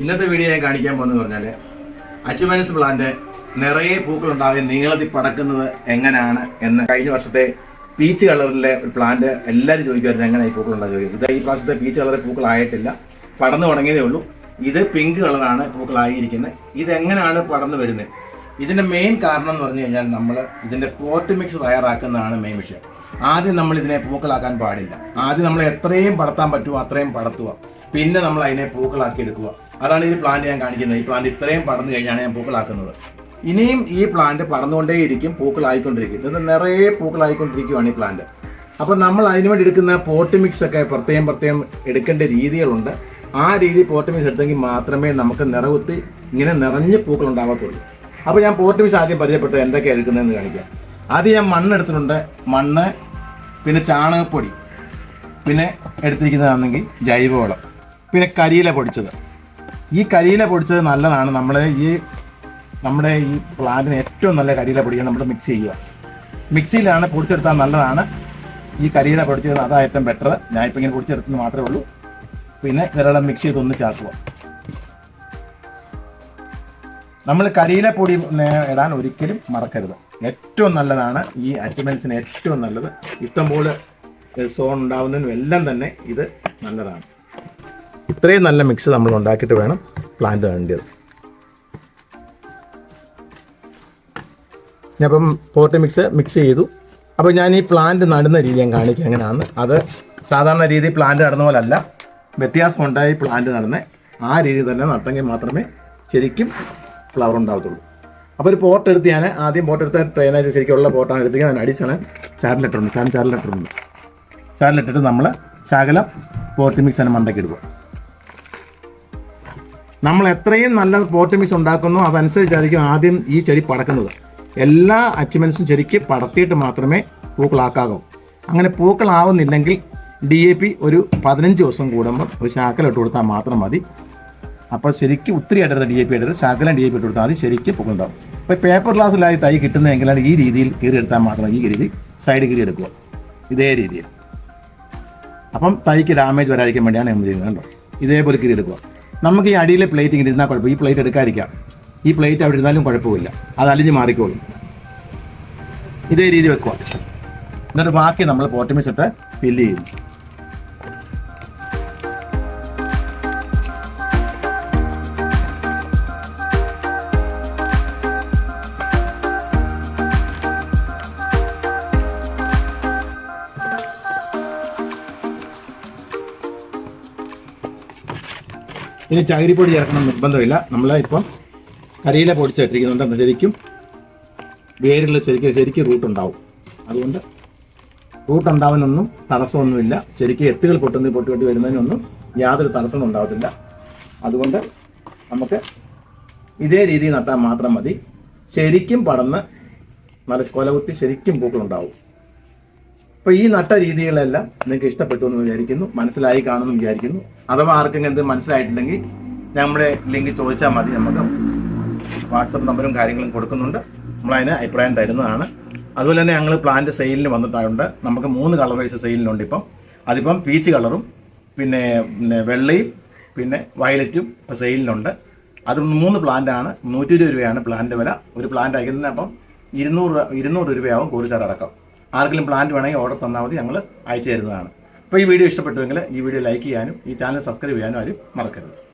ഇന്നത്തെ വീഡിയോ ഞാൻ കാണിക്കാൻ പോകുന്നത് പറഞ്ഞാൽ അച്ചുമനസ് പ്ലാന്റ് നിറയെ പൂക്കൾ ഉണ്ടാകെ നീളത്തിൽ പടക്കുന്നത് എങ്ങനെയാണ് എന്ന്. കഴിഞ്ഞ വർഷത്തെ പീച്ച് കളറിലെ ഒരു പ്ലാന്റ് എല്ലാവരും ചോദിക്കുമായിരുന്നു എങ്ങനെ ഈ പൂക്കളുണ്ടാകുക ചോദിക്കും. ഇത് ഈ പ്രാവശ്യത്തെ പീച്ച് കളറിൽ പൂക്കളായിട്ടില്ല. പടന്നു തുടങ്ങിയതേ ഉള്ളൂ. ഇത് പിങ്ക് കളറാണ് പൂക്കളായിരിക്കുന്നത്. ഇതെങ്ങനെയാണ് പടന്നു വരുന്നത്? ഇതിന്റെ മെയിൻ കാരണം എന്ന് പറഞ്ഞു കഴിഞ്ഞാൽ നമ്മൾ ഇതിന്റെ പോർട്ട് മിക്സ് തയ്യാറാക്കുന്നതാണ് മെയിൻ വിഷയം. ആദ്യം നമ്മൾ ഇതിനെ പൂക്കളാക്കാൻ പാടില്ല. ആദ്യം നമ്മൾ എത്രയും പടർത്താൻ പറ്റുമോ അത്രയും പടർത്തുക പിന്നെ നമ്മൾ അതിനെ പൂക്കളാക്കി എടുക്കുക. അതാണ് ഈ പ്ലാന്റ് ഞാൻ കാണിക്കുന്നത്. ഈ പ്ലാന്റ് ഇത്രയും പടർന്നു കഴിഞ്ഞാണ് ഞാൻ പൂക്കളാക്കുന്നത്. ഇനിയും ഈ പ്ലാന്റ് പടർന്നുകൊണ്ടേയിരിക്കും പൂക്കളായിക്കൊണ്ടിരിക്കും. ഇത് നിറയെ പൂക്കളായിക്കൊണ്ടിരിക്കുകയാണ് ഈ പ്ലാന്റ് അപ്പോൾ നമ്മൾ അതിനു വേണ്ടി എടുക്കുന്ന പോട്ട് മിക്സ് ഒക്കെ പ്രത്യേകം പ്രത്യേകം എടുക്കേണ്ട രീതികളുണ്ട്. ആ രീതി പോട്ട് മിക്സ് എടുത്തെങ്കിൽ മാത്രമേ നമുക്ക് നിറകുത്തി ഇങ്ങനെ നിറഞ്ഞ് പൂക്കൾ ഉണ്ടാകത്തുള്ളൂ അപ്പോൾ ഞാൻ പോട്ട് മിക്സ് ആദ്യം പരിചയപ്പെട്ടത് എന്തൊക്കെയാണ് എടുക്കുന്നതെന്ന് കാണിക്കാം. ആദ്യം ഞാൻ മണ്ണ് എടുത്തിട്ടുണ്ട്. മണ്ണ് പിന്നെ ചാണകപ്പൊടി പിന്നെ എടുത്തിരിക്കുന്നതാണെങ്കിൽ ജൈവവളം. പിന്നെ കരിയില പൊടിച്ചത്. ഈ കരിയില പൊടിച്ചത് നല്ലതാണ്. നമ്മൾ ഈ നമ്മുടെ ഈ പ്ലാന്റിന് ഏറ്റവും നല്ല കരിയില പൊടിക്കാൻ നമ്മൾ മിക്സ് ചെയ്യുക. മിക്സിയിലാണ് പൊടിച്ചെടുത്താൽ നല്ലതാണ്. ഈ കരിയില പൊടിച്ചത് അതാ ഏറ്റവും ബെറ്റർ ഞാൻ ഇപ്പം ഇങ്ങനെ പൊടിച്ചെടുത്തെന്ന് മാത്രമേ ഉള്ളൂ. പിന്നെ ഇതെല്ലാം മിക്സ് ചെയ്തൊന്ന് ചേർക്കുക നമ്മൾ കരിയില പൊടി ഇടാൻ ഒരിക്കലും മറക്കരുത്. ഏറ്റവും നല്ലതാണ് ഈ അറ്റിമെൻസിന് ഏറ്റവും നല്ലത്. ഇഷ്ടംപോലെ സോൺ ഉണ്ടാവുന്നതിനും എല്ലാം തന്നെ ഇത് നല്ലതാണ്. ഇത്രയും നല്ല മിക്സ് നമ്മൾ ഉണ്ടാക്കിയിട്ട് വേണം പ്ലാന്റ് വേണ്ടത് ഞാനിപ്പം അപ്പം പോട്ട് മിക്സ് മിക്സ് ചെയ്തു. അപ്പോൾ ഞാൻ ഈ പ്ലാന്റ് നടുന്ന രീതി ഞാൻ കാണിക്കാം. എങ്ങനെയാണ് അത് സാധാരണ രീതി പ്ലാന്റ് നടുന്ന പോലെ അല്ല വ്യത്യാസമുണ്ടായി പ്ലാന്റ് നടന്ന. ആ രീതി തന്നെ നട്ടെങ്കിൽ മാത്രമേ ശരിക്കും ഫ്ലവർ ഉണ്ടാകത്തുള്ളൂ അപ്പോൾ ഒരു പോട്ട് എടുത്ത് ഞാൻ ആദ്യം പോട്ട് എടുത്ത ട്രെയിനായിട്ട് ശരിക്കുള്ള പോട്ടാണ് എടുത്ത് ഞാൻ അടിച്ചാണ് ചാരലിട്ടുണ്ട് ചാൻ ചാരലിട്ടുണ്ട് ചാരലിട്ടിട്ട് നമ്മൾ ശകലം പോട്ട് മിക്സ് തന്നെ മണ്ടയ്ക്ക് ഇടുക. നമ്മൾ എത്രയും നല്ല പോർട്ട് മിക്സ് ഉണ്ടാക്കുന്നു അതനുസരിച്ചായിരിക്കും ആദ്യം ഈ ചെടി പടക്കുന്നത്. എല്ലാ അച്ചീവ്മെൻസും ശരിക്ക് പടത്തിയിട്ട് മാത്രമേ പൂക്കളാക്കാകൂ അങ്ങനെ പൂക്കളാവുന്നില്ലെങ്കിൽ ഡി എ പി ഒരു പതിനഞ്ച് ദിവസം കൂടുമ്പോൾ ഒരു ശാക്കലിട്ട് കൊടുത്താൽ മാത്രം മതി. അപ്പോൾ ശരിക്കും ഒത്തിരി ഇടരുത് ഡി എ പി ഇടരുത്. ശകലം ഡി എ പി ഇട്ട് കൊടുത്താൽ മതി. ശരിക്കും പൂക്കളുണ്ടാവും. ഇപ്പോൾ പേപ്പർ ഗ്ലാസ്സിലായി തൈ കിട്ടുന്നതെങ്കിലാണ് ഈ രീതിയിൽ കീറി എടുത്താൽ മാത്രം ഈ രീതി സൈഡ് കീറി എടുക്കുക. ഇതേ രീതിയിൽ. അപ്പം തൈക്ക് ഡാമേജ് വരാതിരിക്കാൻ വേണ്ടിയാണ് നമ്മൾ ചെയ്യുന്നത് കണ്ടോ? ഇതേപോലെ കീറി എടുക്കുക. നമുക്ക് ഈ അടിയിലെ പ്ലേറ്റ് ഇങ്ങനെ ഇരുന്നാൽ കുഴപ്പം. ഈ പ്ലേറ്റ് എടുക്കാതിരിക്കാം. ഈ പ്ലേറ്റ് അവിടെ ഇരുന്നാലും കുഴപ്പമില്ല. അത് അലിഞ്ഞ് മാറിക്കോളും. ഇതേ രീതി വെക്കുക. എന്നിട്ട് ബാക്കി നമ്മൾ പോട്ടമിസ് ഇട്ട് ഫില്ല് ചെയ്യും ഇനി ചകിരിപ്പൊടി ചേർക്കണം നിർബന്ധമില്ല. നമ്മൾ ഇപ്പം കരിയില പൊടിച്ചിട്ടിരിക്കുന്നുണ്ട്. എന്നാൽ ശരിക്കും വേരിൽ ശരിക്കും ശരിക്കും റൂട്ട് ഉണ്ടാവും. അതുകൊണ്ട് റൂട്ട് ഉണ്ടാവാനൊന്നും തടസ്സമൊന്നുമില്ല. ശരിക്കും എത്തുകൾ പൊട്ടുന്ന പൊട്ടി പൊട്ടി വരുന്നതിനൊന്നും യാതൊരു തടസ്സവും ഉണ്ടാവത്തില്ല. അതുകൊണ്ട് നമുക്ക് ഇതേ രീതിയിൽ നട്ടാൽ മാത്രം മതി. ശരിക്കും പടന്ന് നല്ല കൊലകുത്തി ശരിക്കും പൂക്കളുണ്ടാവും. അപ്പോൾ ഈ നട്ട രീതികളെല്ലാം നിങ്ങൾക്ക് ഇഷ്ടപ്പെട്ടു എന്ന് വിചാരിക്കുന്നു മനസ്സിലായി കാണുമെന്ന് വിചാരിക്കുന്നു. അഥവാ ആർക്കെങ്കിലും എന്ത് മനസ്സിലായിട്ടില്ലെങ്കിൽ നമ്മുടെ ലിങ്ക് ചോദിച്ചാൽ മതി. നമുക്ക് വാട്സപ്പ് നമ്പറും കാര്യങ്ങളും കൊടുക്കുന്നുണ്ട്. നമ്മളതിന് അഭിപ്രായം തരുന്നതാണ്. അതുപോലെ തന്നെ ഞങ്ങൾ പ്ലാന്റ് സെയിലിന് വന്നിട്ടുണ്ട്. നമുക്ക് മൂന്ന് കളർ വൈസ് സെയിലിനുണ്ട് ഇപ്പം. അതിപ്പം പീച്ച് കളറും പിന്നെ പിന്നെ വെള്ളയും പിന്നെ വയലറ്റും ഇപ്പോൾ സെയിലിനുണ്ട് അത് മൂന്ന് പ്ലാന്റാണ് നൂറ്റി ഇരുപത് രൂപയാണ് പ്ലാന്റ് വില. ഒരു പ്ലാന്റ് അയക്കുന്നതിന് അപ്പം ഇരുന്നൂറ് ഇരുന്നൂറ് രൂപയാവും കോഴിച്ചാർ അടക്കം ആർക്കെങ്കിലും പ്ലാന്റ് വേണമെങ്കിൽ ഓർഡർ തന്നാൽ മതി ഞങ്ങൾ അയച്ചു തരുന്നതാണ്. അപ്പോൾ ഈ വീഡിയോ ഇഷ്ടപ്പെട്ടുവെങ്കിൽ ഈ വീഡിയോ ലൈക്ക് ചെയ്യാനും ഈ ചാനൽ സബ്സ്ക്രൈബ് ചെയ്യാനും ആരും മറക്കരുത്.